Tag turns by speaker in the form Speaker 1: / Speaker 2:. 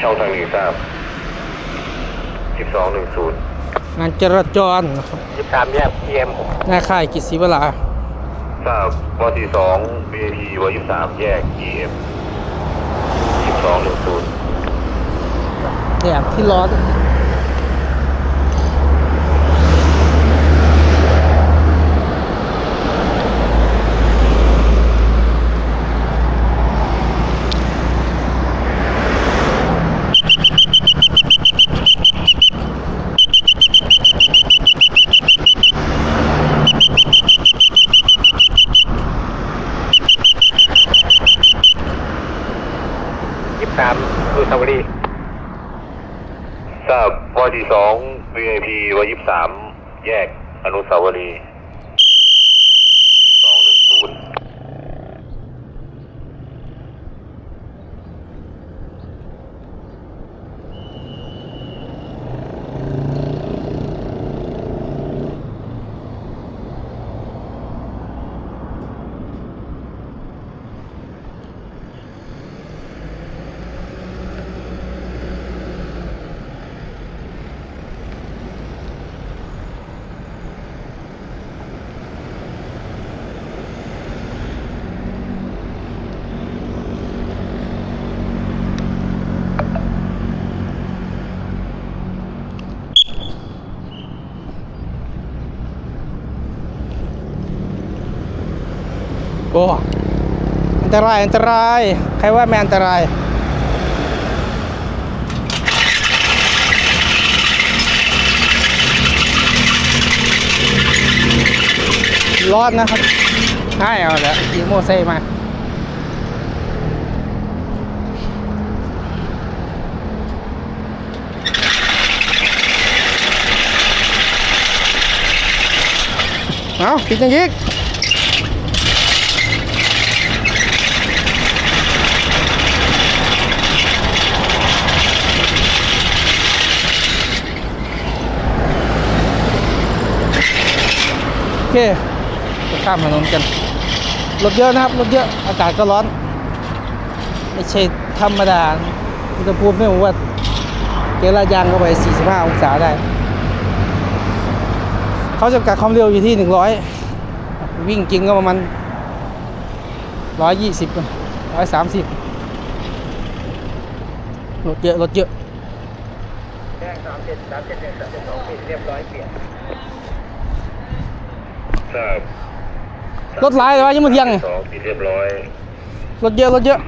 Speaker 1: ช่องทางหนึ่งทราบสิบสองหนึ่งศูนย์
Speaker 2: งานจราจรนะครับ
Speaker 1: ยี่สามแยกพีเอ็ม
Speaker 2: หน้าค่ายกิจศรีวรา
Speaker 1: ทราบวที่สองบีพีวยี่สามแยกพีเอ็มสิบสองหนึ่งศูนย์
Speaker 2: เนี่ยที่ร้อน ยี่สามดูสวรี
Speaker 1: ทราบวที่สองบีพีวยี่สามแยกอนุสาวรีย์
Speaker 2: โอ้อันตรายอันตราย ใครว่าไม่อันตรายรอนนะครับใช่เอาแล้วขี่โมอไซค์มา เอาปิดย่างนี้โเคจะข้ามถนนกันรถเยอะนะครับรถเยอะอากาศก็ร้อน ไม่ใช่ธรรมดาอุณหภูมิไม่รู้ว่าเกลายางเข้าไป 45 องศาได้ เขาจำกัดความเร็วอยู่ที่ 100 วิ่งจริงก็ประมาณ 120 130 รถเยอะ รถเยอะ
Speaker 3: แจ้งสามเจ็ดสามเจ็ดหนึ่งสามเจ็ดสองปิดเรียบร้อยเปลี่ยน
Speaker 1: ทราบ
Speaker 2: รถหลายเลยวะยังไม่เที่ยงไง
Speaker 1: สองปิดเรียบร้อย
Speaker 2: รถเยอะรถเยอะ